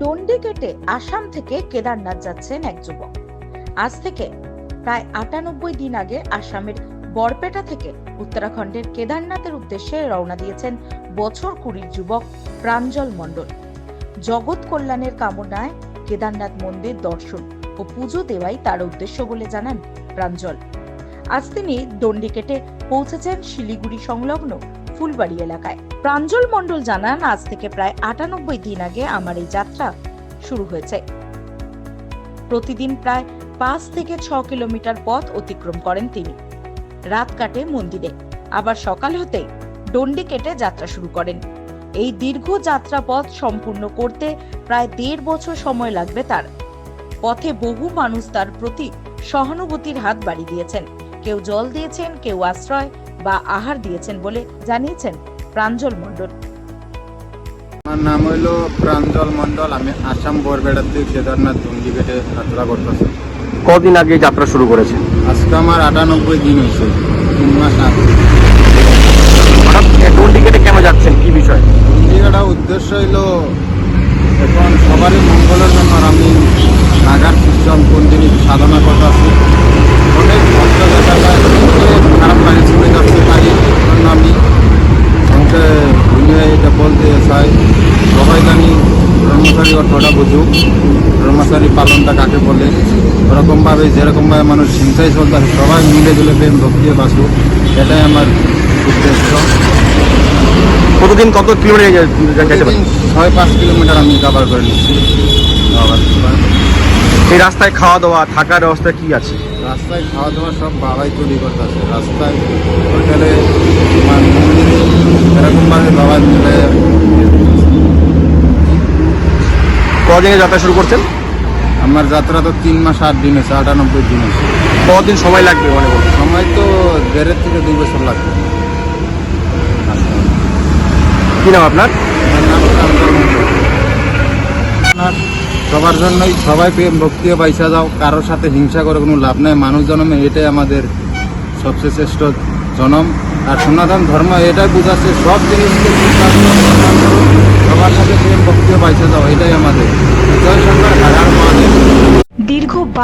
ডন্ডি কেটে আসাম থেকে কেদারনাথ যাচ্ছেন এক যুবক। আজ থেকে প্রায় আটানব্বই দিন আগে আসামের বরপেটা থেকে উত্তরাখণ্ডের কেদারনাথের উদ্দেশ্যে রওনা দিয়েছেন বছর কুড়ির যুবক প্রাঞ্জল মণ্ডল। জগৎ কল্যাণের কামনায় কেদারনাথ মন্দির দর্শন ও পুজো দেওয়াই তার উদ্দেশ্য বলে জানান প্রাঞ্জল। আজ তিনি ডন্ডি কেটে পৌঁছেছেন শিলিগুড়ি সংলগ্ন ফুলবাড়ি এলাকায়। প্রাঞ্জল মণ্ডল জানান, আজ থেকে প্রায় আটানব্বই দিন আগে আমার এই যাত্রা শুরু হয়েছে। প্রতিদিন প্রায় পাঁচ থেকে ছ কিলোমিটার পথ অতিক্রম করেন তিনি। রাত কাটে মন্দিরে, আবার সকাল হতে ডন্ডি কেটে যাত্রা শুরু করেন। এই দীর্ঘ যাত্রা পথ সম্পূর্ণ করতে প্রায় দেড় বছর সময় লাগবে তার। পথে বহু মানুষ তার প্রতি সহানুভূতির হাত বাড়িয়ে দিয়েছেন। কেউ জল দিয়েছেন, কেউ আশ্রয় বা আহার দিয়েছেন বলে জানিয়েছেন প্রাঞ্জল মণ্ডল। আমার নাম হইল প্রাঞ্জল মণ্ডল। আমি আসাম বরবেড়ার দিক কেদারনাথ চণ্ডীগেটে যাত্রা করতেছি। কদিন আগে যাত্রা শুরু করেছেন? আজকে আমার আটানব্বই দিন হয়েছে তিন মাস আগে। কোন যাচ্ছেন? কি বিষয়? চণ্ডীগড়া উদ্দেশ্য হইল এখন সবারই মঙ্গলের জন্য আর আমি নাগার সিস্টেম কোন জিনিস সাধনা করতেছি। অনেক বুঝুক ব্রহ্মচারী পালনটা কাকে বলে? ওরকমভাবে যেরকমভাবে মানুষ হিংসায় চলতেছে সবাই মিলে জুলে প্রেম ভক্তিয়ে বাঁচুক এটাই আমার উদ্দেশ্য। প্রতিদিন কত কিলোমিটার ছয় পাঁচ কিলোমিটার আমি কাভার করে নিচ্ছি। এই রাস্তায় খাওয়া দাওয়া থাকার ব্যবস্থা কি আছে? রাস্তায় খাওয়া দাওয়া সব বাবাই তৈরি করতে আছে রাস্তায় হোটেলে মন্দিরে এরকমভাবে বাবা মিলে কদিনে যাত্রা শুরু করছেন? আমার যাত্রা তো তিন মাস আট দিন হয়েছে আটানব্বই দিন হয়েছে। কদিন সময় লাগবে মনে করুন সময় তো দেড়ের থেকে দুই বছর লাগবে। কী নাম আপনার। আপনার সবার জন্যই সবাই প্রেম ভক্তি পয়সা যাও কারোর সাথে হিংসা করে কোনো লাভ নাই। মানুষ জন্মে এটাই আমাদের সবচেয়ে শ্রেষ্ঠ জনম। আর সনাতন ধর্ম এটাই বোঝাচ্ছে সব জিনিসকে সবার সাথে পয়সা যাও এটাই আমাদের।